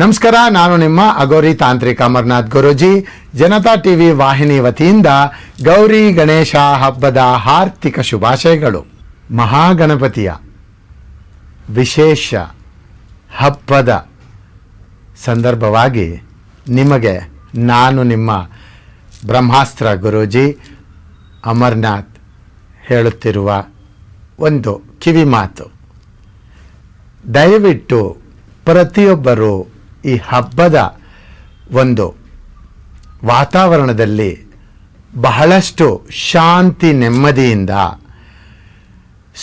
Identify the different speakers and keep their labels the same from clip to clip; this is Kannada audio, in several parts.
Speaker 1: ನಮಸ್ಕಾರ, ನಾನು ನಿಮ್ಮ ಅಗೌರಿ ತಾಂತ್ರಿಕ ಅಮರ್ನಾಥ್ ಗುರೂಜಿ. ಜನತಾ ಟಿವಿ ವಾಹಿನಿ ವತಿಯಿಂದ ಗೌರಿ ಗಣೇಶ ಹಬ್ಬದ ಹಾರ್ದಿಕ ಶುಭಾಶಯಗಳು. ಮಹಾಗಣಪತಿಯ ವಿಶೇಷ ಹಬ್ಬದ ಸಂದರ್ಭವಾಗಿ ನಿಮಗೆ ನಾನು ನಿಮ್ಮ ಬ್ರಹ್ಮಾಸ್ತ್ರ ಗುರೂಜಿ ಅಮರ್ನಾಥ್ ಹೇಳುತ್ತಿರುವ ಒಂದು ಕಿವಿ ಮಾತು. ದಯವಿಟ್ಟು ಪ್ರತಿಯೊಬ್ಬರು ಈ ಹಬ್ಬದ ಒಂದು ವಾತಾವರಣದಲ್ಲಿ ಬಹಳಷ್ಟು ಶಾಂತಿ ನೆಮ್ಮದಿಯಿಂದ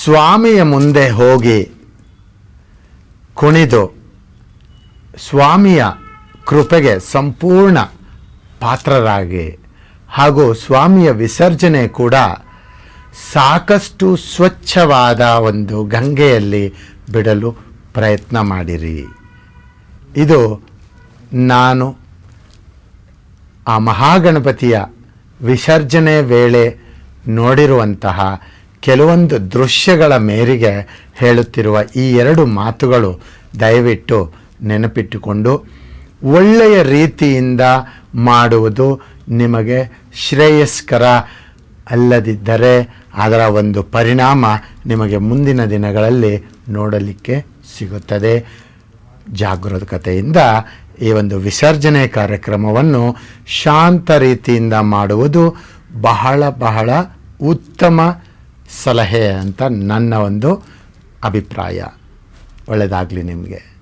Speaker 1: ಸ್ವಾಮಿಯ ಮುಂದೆ ಹೋಗಿ ಕುಣಿದು ಸ್ವಾಮಿಯ ಕೃಪೆಗೆ ಸಂಪೂರ್ಣ ಪಾತ್ರರಾಗಿ ಹಾಗೂ ಸ್ವಾಮಿಯ ವಿಸರ್ಜನೆ ಕೂಡ ಸಾಕಷ್ಟು ಸ್ವಚ್ಛವಾದ ಒಂದು ಗಂಗೆಯಲ್ಲಿ ಬಿಡಲು ಪ್ರಯತ್ನ ಮಾಡಿರಿ. ಇದು ನಾನು, ಆ ಮಹಾಗಣಪತಿಯ ವಿಸರ್ಜನೆ ವೇಳೆ ನೋಡಿರುವಂತಹ ಕೆಲವೊಂದು ದೃಶ್ಯಗಳ ಮೇರೆಗೆ ಹೇಳುತ್ತಿರುವ ಈ ಎರಡು ಮಾತುಗಳು ದಯವಿಟ್ಟು ನೆನಪಿಟ್ಟುಕೊಂಡು, ಒಳ್ಳೆಯ ರೀತಿಯಿಂದ ಮಾಡುವುದು ನಿಮಗೆ ಶ್ರೇಯಸ್ಕರ ಅಲ್ಲದಿದ್ದರೆ ಅದರ ಒಂದು ಪರಿಣಾಮ ನಿಮಗೆ ಮುಂದಿನ ದಿನಗಳಲ್ಲಿ ನೋಡಲಿಕ್ಕೆ ಸಿಗುತ್ತದೆ. ಜಾಗರೂಕತೆಯಿಂದ ಈ ಒಂದು ವಿಸರ್ಜನೆ ಕಾರ್ಯಕ್ರಮವನ್ನು ಶಾಂತ ರೀತಿಯಿಂದ ಮಾಡುವುದು ಬಹಳ ಬಹಳ ಉತ್ತಮ ಸಲಹೆ ಅಂತ ನನ್ನ ಒಂದು ಅಭಿಪ್ರಾಯ. ಒಳ್ಳೆಯದಾಗಲಿ ನಿಮಗೆ.